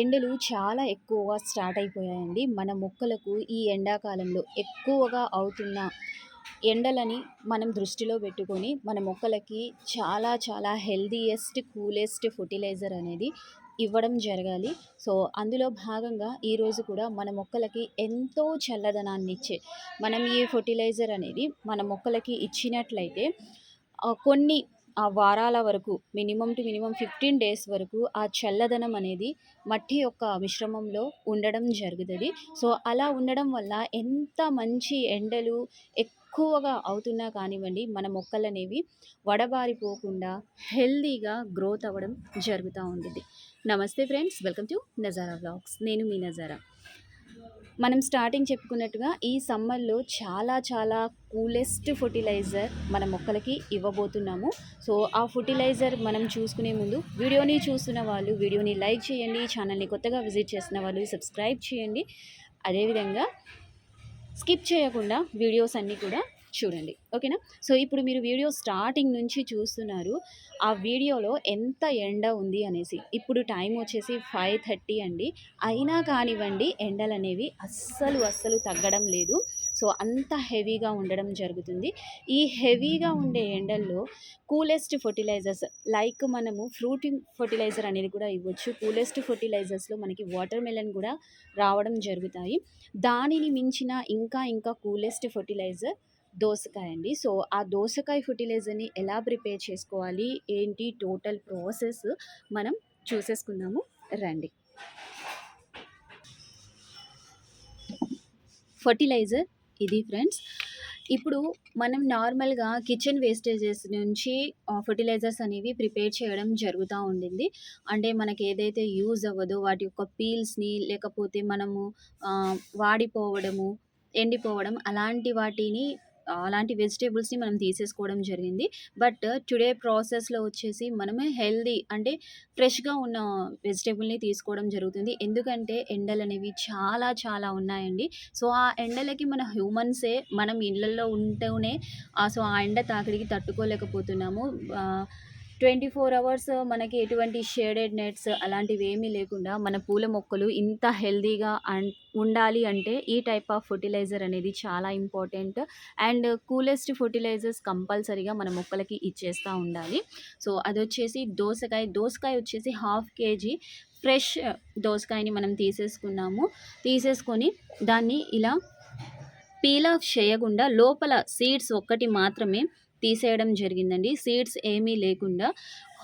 ఎండలు చాలా ఎక్కువగా స్టార్ట్ అయిపోయాయండి. మన మొక్కలకు ఈ ఎండాకాలంలో ఎక్కువగా అవుతున్న ఎండలని మనం దృష్టిలో పెట్టుకొని మన మొక్కలకి చాలా చాలా హెల్దీయెస్ట్ కూలెస్ట్ ఫర్టిలైజర్ అనేది ఇవ్వడం జరగాలి. సో అందులో భాగంగా ఈరోజు కూడా మన మొక్కలకి ఎంతో చల్లదనాన్ని ఇచ్చే మనం ఈ ఫర్టిలైజర్ అనేది మన మొక్కలకి ఇచ్చినట్లయితే కొన్ని ఆ వారాల వరకు minimum to minimum fifteen days వరకు ఆ చల్లదనం అనేది మట్టి యొక్క మిశ్రమంలో ఉండడం జరుగుతుంది. సో అలా ఉండడం వల్ల ఎంత మంచి ఎండలు ఎక్కువగా అవుతున్నా కానివ్వండి మన మొక్కలు అనేవి వడబారిపోకుండా హెల్దీగా గ్రోత్ అవ్వడం జరుగుతూ ఉంటుంది నమస్తే friends welcome to Nazara vlogs. నేను మీ నజారా. మనం స్టార్టింగ్ చెప్పుకున్నట్టుగా ఈ సమ్మర్లో చాలా చాలా కూలెస్ట్ ఫర్టిలైజర్ మన మొక్కలకి ఇవ్వబోతున్నాము. సో ఆ ఫర్టిలైజర్ మనం చూసుకునే ముందు వీడియోని చూస్తున్న వాళ్ళు వీడియోని లైక్ చేయండి ఛానల్ని కొత్తగా విజిట్ చేసిన వాళ్ళు సబ్స్క్రైబ్ చేయండి. అదేవిధంగా స్కిప్ చేయకుండా వీడియోస్ అన్నీ కూడా చూడండి. ఓకేనా? సో ఇప్పుడు మీరు వీడియో స్టార్టింగ్ నుంచి చూస్తున్నారు. ఆ వీడియోలో ఎంత ఎండ ఉంది అనేసి. ఇప్పుడు టైం వచ్చేసి ఫైవ్ థర్టీ అండి. అయినా కానివ్వండి ఎండలు అనేవి అస్సలు అస్సలు తగ్గడం లేదు. సో అంత హెవీగా ఉండడం జరుగుతుంది. ఈ హెవీగా ఉండే ఎండల్లో కూలెస్ట్ ఫర్టిలైజర్స్ లైక్ మనము ఫ్రూటింగ్ ఫర్టిలైజర్ అనేది కూడా ఇవ్వచ్చు. కూలెస్ట్ ఫర్టిలైజర్స్లో మనకి వాటర్ మెలన్ కూడా రావడం జరుగుతాయి. దానిని మించిన ఇంకా ఇంకా కూలెస్ట్ ఫర్టిలైజర్ దోసకాయ అండి. సో ఆ దోసకాయ ఫర్టిలైజర్ని ఎలా ప్రిపేర్ చేసుకోవాలి? ఏంటి టోటల్ ప్రాసెస్? మనం చూసేసుకుందాము. రండి. ఫర్టిలైజర్ ఇది ఫ్రెండ్స్. ఇప్పుడు మనం నార్మల్గా కిచెన్ వేస్టేజెస్ నుంచి ఫర్టిలైజర్స్ అనేవి ప్రిపేర్ చేయడం జరుగుతూ ఉండింది. అంటే మనకి ఏదైతే యూజ్ అవ్వదో వాటి యొక్క పీల్స్ని లేకపోతే మనము వాడిపోవడము ఎండిపోవడం అలాంటి వాటిని అలాంటి వెజిటేబుల్స్ని మనం తీసేసుకోవడం జరిగింది. బట్ టుడే ప్రాసెస్లో వచ్చేసి మనమే హెల్దీ అంటే ఫ్రెష్గా ఉన్న వెజిటేబుల్ని తీసుకోవడం జరుగుతుంది. ఎందుకంటే ఎండలు అనేవి చాలా చాలా ఉన్నాయండి. సో ఆ ఎండలకి మన హ్యూమన్సే మనం ఇళ్ళల్లో ఉంటూనే సో ఆ ఎండ తాకిడికి తట్టుకోలేకపోతున్నాము. ట్వంటీ ఫోర్ అవర్స్ మనకి ఎటువంటి షేడెడ్ నెట్స్ అలాంటివి ఏమీ లేకుండా మన పూల మొక్కలు ఇంత హెల్దీగా ఉండాలి అంటే ఈ టైప్ ఆఫ్ ఫర్టిలైజర్ అనేది చాలా ఇంపార్టెంట్ అండ్ కూలెస్ట్ ఫర్టిలైజర్స్ కంపల్సరీగా మన మొక్కలకి ఇచ్చేస్తూ ఉండాలి. సో అది వచ్చేసి దోసకాయ దోసకాయ వచ్చేసి హాఫ్ కేజీ ఫ్రెష్ దోసకాయని మనం తీసేసుకున్నాము. తీసేసుకొని దాన్ని ఇలా పీల్ ఆఫ్ చేయకుండా లోపల సీడ్స్ ఒక్కటి మాత్రమే తీసేయడం జరిగిందండి. సీడ్స్ ఏమీ లేకుండా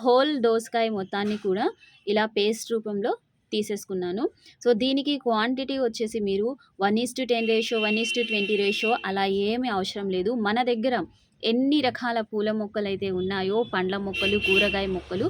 హోల్ దోసకాయ మొత్తాన్ని కూడా ఇలా పేస్ట్ రూపంలో తీసేసుకున్నాను. సో దీనికి క్వాంటిటీ వచ్చేసి మీరు one is to ten ratio one is to twenty ratio అలా ఏమీ అవసరం లేదు. మన దగ్గర ఎన్ని రకాల పూల మొక్కలు అయితే ఉన్నాయో పండ్ల మొక్కలు కూరగాయ మొక్కలు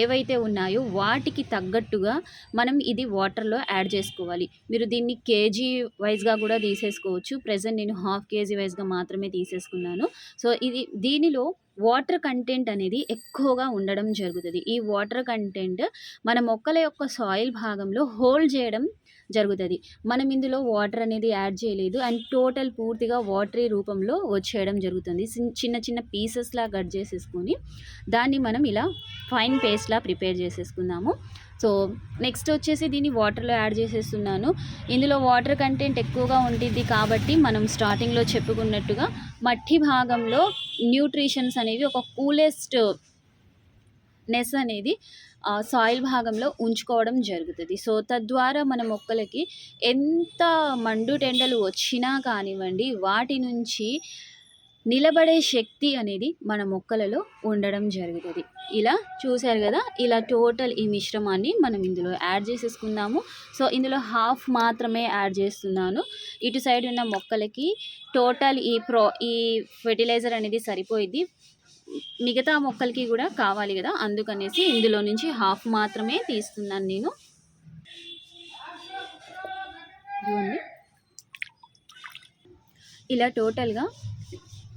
ఏవైతే ఉన్నాయో వాటికి తగ్గట్టుగా మనం ఇది వాటర్లో యాడ్ చేసుకోవాలి. మీరు దీన్ని కేజీ వైజ్గా కూడా తీసేసుకోవచ్చు. ప్రజెంట్ నేను హాఫ్ కేజీ వైజ్గా మాత్రమే తీసేసుకున్నాను. సో ఇది దీనిలో వాటర్ కంటెంట్ అనేది ఎక్కువగా ఉండడం జరుగుతుంది. ఈ వాటర్ కంటెంట్ మన మొక్కల యొక్క సాయిల్ భాగంలో హోల్డ్ చేయడం జరుగుతుంది. మనం ఇందులో వాటర్ అనేది యాడ్ చేయలేదు అండ్ టోటల్ పూర్తిగా వాటరీ రూపంలో వచ్చేయడం జరుగుతుంది. చిన్- చిన్న చిన్న పీసెస్లా కట్ చేసేసుకొని దాన్ని మనం ఇలా ఫైన్ పేస్ట్లా ప్రిపేర్ చేసేసుకుందాము. సో నెక్స్ట్ వచ్చేసి దీన్ని వాటర్లో యాడ్ చేసేస్తున్నాను. ఇందులో వాటర్ కంటెంట్ ఎక్కువగా ఉంటుంది కాబట్టి మనం స్టార్టింగ్లో చెప్పుకున్నట్టుగా మట్టి భాగంలో న్యూట్రిషన్స్ అనేవి ఒక కూలెస్ట్ నెస్ అనేది సాయిల్ భాగంలో ఉంచుకోవడం జరుగుతుంది. సో తద్వారా మన మొక్కలకి ఎంత మండు టెండలు వచ్చినా కానివ్వండి వాటి నుంచి నిలబడే శక్తి అనేది మన మొక్కలలో ఉండడం జరుగుతుంది. ఇలా చూశారు కదా ఇలా టోటల్ ఈ మిశ్రమాన్ని మనం ఇందులో యాడ్ చేసేసుకుందాము. సో ఇందులో హాఫ్ మాత్రమే యాడ్ చేస్తున్నాను. ఇటు సైడ్ ఉన్న మొక్కలకి టోటల్ ఈ ప్రో ఈ ఫెర్టిలైజర్ అనేది సరిపోయింది మిగతా మొక్కలకి కూడా కావాలి కదా. అందుకనేసి ఇందులో నుంచి హాఫ్ మాత్రమే తీస్తున్నాను నేను. ఇలా టోటల్గా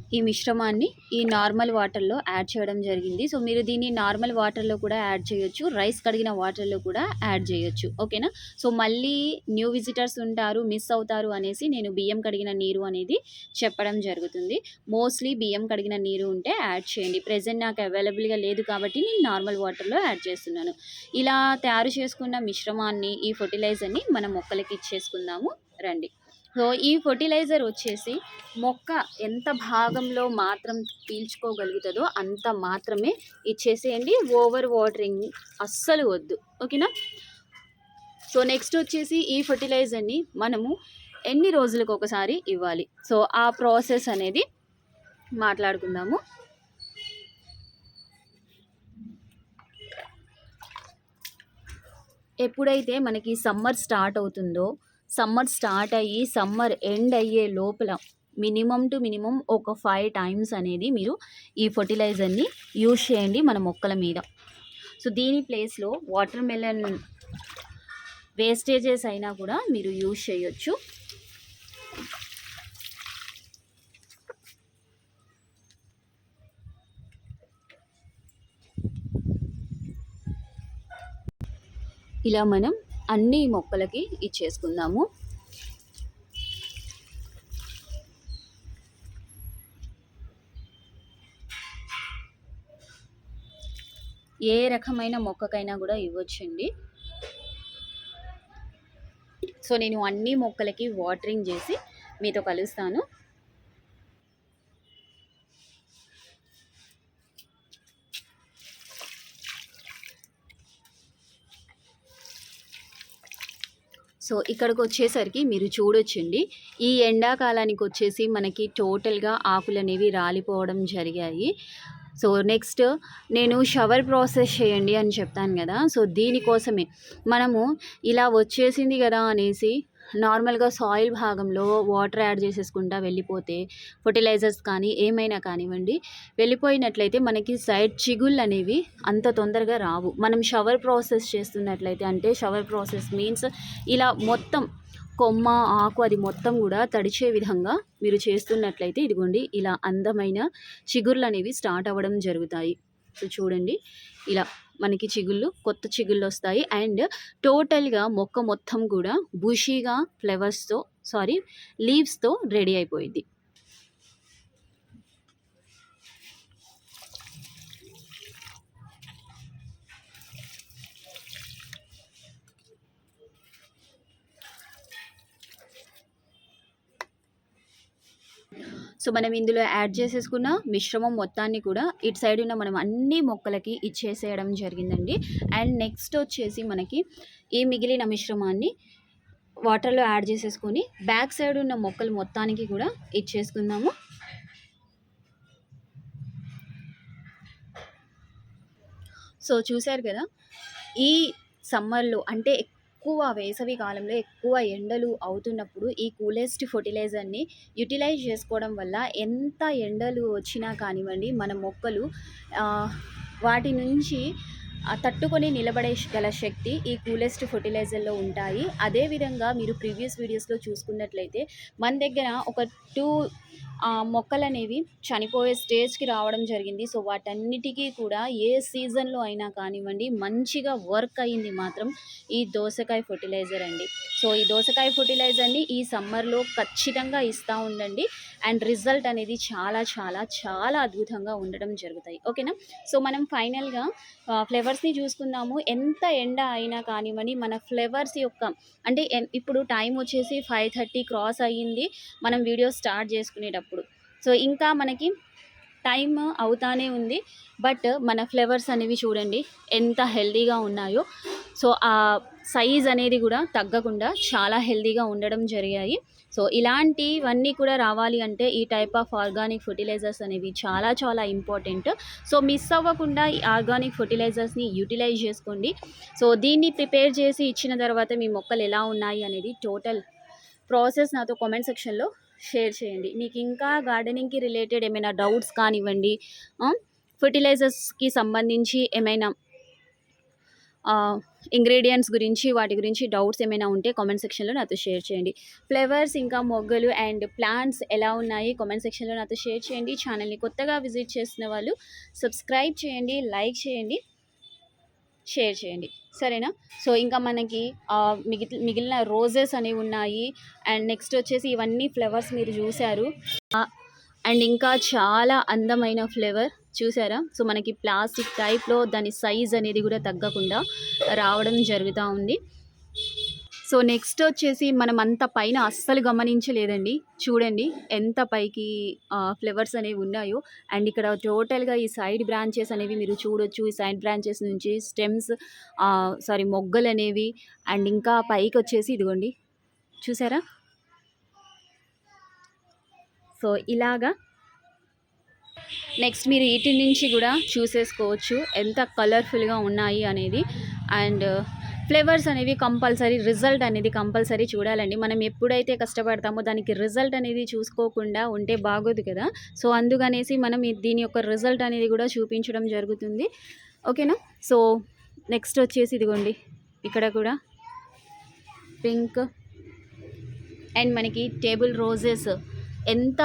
ఈ మిశ్రమాన్ని ఈ నార్మల్ వాటర్‌లో యాడ్ చేయడం జరిగింది. సో, మీరు దీన్ని నార్మల్ వాటర్‌లో కూడా యాడ్ చేయొచ్చు. రైస్ కడిగిన వాటర్‌లో కూడా యాడ్ చేయొచ్చు. ఓకేనా? సో, మళ్ళీ న్యూ విజిటర్స్ ఉంటారు, మిస్ అవుతారు అనేసి నేను బియ్యం కడిగిన నీరు అనేది చెప్పడం జరుగుతుంది. మోస్ట్‌లీ బియ్యం కడిగిన నీరు ఉంటే యాడ్ చేయండి. ప్రెజెంట్ నాకు అవైలబుల్‌గా లేదు కాబట్టి నేను నార్మల్ వాటర్‌లో యాడ్ చేస్తున్నాను. ఇలా తయారు చేసుకున్న మిశ్రమాన్ని, ఈ ఫెర్టిలైజర్‌ని మన మొక్కలకి ఇచ్చేసుకుందాము రండి. సో, ఈ ఫెర్టిలైజర్ వచ్చేసి మొక్క ఎంత భాగంలో మాత్రం పీల్చుకోగలుగుతుందో అంత మాత్రమే ఇచ్చేసేయండి. ఓవర్ వాటరింగ్ అస్సలు వద్దు. ఓకేనా? సో, నెక్స్ట్ వచ్చేసి ఈ ఫెర్టిలైజర్‌ని మనము ఎన్ని రోజులకు ఒకసారి ఇవ్వాలి. సో, ఆ ప్రాసెస్ అనేది మాట్లాడుకుందాము. ఎప్పుడైతే మనకి సమ్మర్ స్టార్ట్ అవుతుందో, సమ్మర్ స్టార్ట్ అయ్యి సమ్మర్ ఎండ్ అయ్యే లోపల మినిమమ్ టు మినిమమ్ ఒక ఫైవ్ టైమ్స్ అనేది మీరు ఈ ఫెర్టిలైజర్‌ని యూజ్ చేయండి మన మొక్కల మీద. సో, దీని ప్లేస్‌లో వాటర్ మెలన్ వేస్టేజెస్ అయినా కూడా మీరు యూజ్ చేయొచ్చు. ఇలా మనం అన్ని మొక్కలకి ఇచ్చేసుకుందాము. ఏ రకమైన మొక్కకైనా కూడా ఇవ్వచ్చండి సో, నేను అన్ని మొక్కలకి వాటరింగ్ చేసి మీతో కలుస్తాను. సో, ఇక్కడికొచ్చేసరికి మీరు చూడొచ్చండి. ఈ ఎండాకాలానికి వచ్చేసి మనకి టోటల్‌గా ఆకులు అనేవి రాలిపోవడం జరిగాయి. సో, నెక్స్ట్ నేను షవర్ ప్రాసెస్ చేయండి అని చెప్తాను కదా సో, దీనికోసమే మనము ఇలా వచ్చేసింది కదా అనేసి నార్మల్‌గా సాయిల్ భాగంలో వాటర్ యాడ్ చేసేసుకుంటా వెళ్ళిపోతే ఫెర్టిలైజర్స్ కానీ ఏమైనా కానివ్వండి, వెళ్ళిపోయినట్లయితే మనకి సైడ్ చిగుళ్ళనేవి అంత తొందరగా రావు. మనం షవర్ ప్రాసెస్ చేస్తున్నట్లయితే అంటే షవర్ ప్రాసెస్ మీన్స్ ఇలా మొత్తం కొమ్మ, ఆకు అది మొత్తం కూడా తడిచే విధంగా మీరు చేస్తున్నట్లయితే ఇదిగోండి ఇలా అందమైన చిగుర్లు అనేవి స్టార్ట్ అవ్వడం జరుగుతాయి. సో, చూడండి ఇలా మనకి చిగుళ్ళు కొత్త చిగుళ్ళు వస్తాయి. అండ్ టోటల్‌గా మొక్క మొత్తం కూడా బుషీగా ఫ్లవర్స్‌తో సారీ లీవ్స్‌తో రెడీ అయిపోయింది సో, మనం ఇందులో యాడ్ చేసేసుకున్న మిశ్రమం మొత్తాన్ని కూడా ఇటు సైడ్ ఉన్న మనం అన్ని మొక్కలకి ఇచ్చేసేయడం జరిగిందండి. అండ్ నెక్స్ట్ వచ్చేసి మనకి ఈ మిగిలిన మిశ్రమాన్ని వాటర్‌లో యాడ్ చేసేసుకొని బ్యాక్ సైడ్ ఉన్న మొక్కలు మొత్తానికి కూడా ఇచ్చేసుకుందాము. సో, చూసారు కదా! ఈ సమ్మర్‌లో అంటే ఎక్కువ వేసవి కాలంలో ఎక్కువ ఎండలు అవుతున్నప్పుడు ఈ కూలెస్ట్ ఫెర్టిలైజర్‌ని యుటిలైజ్ చేసుకోవడం వల్ల ఎంత ఎండలు వచ్చినా కానివ్వండి మన మొక్కలు వాటి నుంచి తట్టుకొని నిలబడే గల శక్తి ఈ కూలెస్ట్ ఫర్టిలైజర్లో ఉంటాయి. అదే విధంగా మీరు ప్రీవియస్ వీడియోస్‌లో చూసుకున్నట్లయితే మన దగ్గర ఒక టూ మొక్కలు మొక్కలనేవి చనిపోయే స్టేజ్‌కి రావడం జరిగింది. సో, వాటన్నిటికీ కూడా ఏ సీజన్‌లో అయినా కానివ్వండి మంచిగా వర్క్ అయింది మాత్రం ఈ దోసకాయ ఫెర్టిలైజర్ అండి. సో, ఈ దోసకాయ ఫర్టిలైజర్ని ఈ సమ్మర్‌లో ఖచ్చితంగా ఇస్తూ ఉండండి. అండ్ రిజల్ట్ అనేది చాలా చాలా చాలా అద్భుతంగా ఉండడం జరుగుతాయి. ఓకేనా? సో, మనం ఫైనల్‌గా ఫ్లేవర్స్ని చూసుకుందాము. ఎంత ఎండ అయినా కానివ్వండి మన ఫ్లేవర్స్ యొక్క అంటే ఎన్ ఇప్పుడు టైం వచ్చేసి 5:30 క్రాస్ అయ్యింది. మనం వీడియో స్టార్ట్ చేసుకునేటప్పుడు. సో, ఇంకా మనకి టైమ్ అవుతానే ఉంది. బట్ మన ఫ్లేవర్స్ అనేవి చూడండి ఎంత హెల్దీగా ఉన్నాయో. సో, ఆ సైజ్ అనేది కూడా తగ్గకుండా చాలా హెల్దీగా ఉండడం జరిగాయి. సో, ఇలాంటివన్నీ కూడా రావాలి అంటే ఈ టైప్ ఆఫ్ ఆర్గానిక్ ఫెర్టిలైజర్స్ అనేవి చాలా చాలా ఇంపార్టెంట్. సో, మిస్ అవ్వకుండా ఈ ఆర్గానిక్ ఫెర్టిలైజర్స్‌ని యుటిలైజ్ చేసుకోండి. సో, దీన్ని ప్రిపేర్ చేసి ఇచ్చిన తర్వాత మీ మొక్కలు ఎలా ఉన్నాయి అనేది టోటల్ ప్రాసెస్ నాతో కామెంట్ సెక్షన్‌లో షేర్ చేయండి. మీకు ఇంకా గార్డెనింగ్‌కి రిలేటెడ్ ఏమైనా డౌట్స్ కానివ్వండి, ఫర్టిలైజర్స్కి ఫెర్టిలైజర్స్‌కి సంబంధించి ఏమైనా ఇంగ్రీడియంట్స్ గురించి వాటి గురించి డౌట్స్ ఏమైనా ఉంటే కామెంట్ సెక్షన్లో నాతో షేర్ చేయండి. ఫ్లేవర్స్ ఇంకా మొగ్గలు అండ్ ప్లాంట్స్ ఎలా ఉన్నాయి కామెంట్ సెక్షన్లో నాతో షేర్ చేయండి. ఛానల్ని కొత్తగా విజిట్ చేసిన వాళ్ళు సబ్స్క్రైబ్ చేయండి లైక్ చేయండి. షేర్ చేయండి. సరేనా? సో ఇంకా మనకి మిగిలి మిగిలిన రోజెస్ అనేవి ఉన్నాయి. అండ్ నెక్స్ట్ వచ్చేసి ఇవన్నీ ఫ్లవర్స్ మీరు చూశారు. అండ్ ఇంకా చాలా అందమైన ఫ్లేవర్ చూసారా సో మనకి ప్లాస్టిక్ టైప్లో దాని సైజ్ అనేది కూడా తగ్గకుండా రావడం జరుగుతూ ఉంది. సో నెక్స్ట్ వచ్చేసి మనం అంత పైన అస్సలు గమనించలేదండి. చూడండి ఎంత పైకి ఫ్లవర్స్ అనేవి ఉన్నాయో. అండ్ ఇక్కడ టోటల్గా ఈ సైడ్ బ్రాంచెస్ అనేవి మీరు చూడొచ్చు. ఈ సైడ్ బ్రాంచెస్ నుంచి స్టెమ్స్ సారీ మొగ్గలు అనేవి. అండ్ ఇంకా పైకి వచ్చేసి ఇదిగోండి. చూసారా? సో ఇలాగా. నెక్స్ట్ మీరు వీటి నుంచి కూడా చూసేసుకోవచ్చు. ఎంత కలర్ఫుల్గా ఉన్నాయి అనేది. అండ్ ఫ్లేవర్స్ అనేవి కంపల్సరీ రిజల్ట్ అనేది కంపల్సరీ చూడాలండి. మనం ఎప్పుడైతే కష్టపడతామో దానికి రిజల్ట్ అనేది చూసుకోకుండా ఉంటే బాగోదు కదా. సో అందుకనేసి మనం దీని యొక్క రిజల్ట్ అనేది కూడా చూపించడం జరుగుతుంది. ఓకేనా? సో నెక్స్ట్ వచ్చేసి ఇదిగోండి. ఇక్కడ కూడా పింక్ అండ్ మనకి టేబుల్ రోజెస్ ఎంత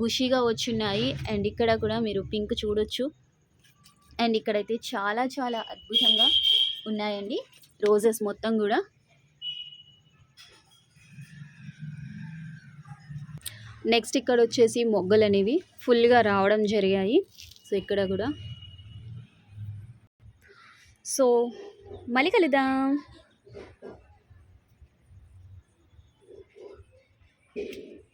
బుషీగా వచ్చున్నాయి. అండ్ ఇక్కడ కూడా మీరు పింక్ చూడొచ్చు. అండ్ ఇక్కడైతే చాలా చాలా అద్భుతంగా ఉన్నాయండి. రోజెస్ మొత్తం కూడా. నెక్స్ట్ ఇక్కడ వచ్చేసి మొగ్గలు అనేవి ఫుల్గా రావడం జరిగాయి. సో ఇక్కడ కూడా. సో మళ్ళీ కలుద్దాం.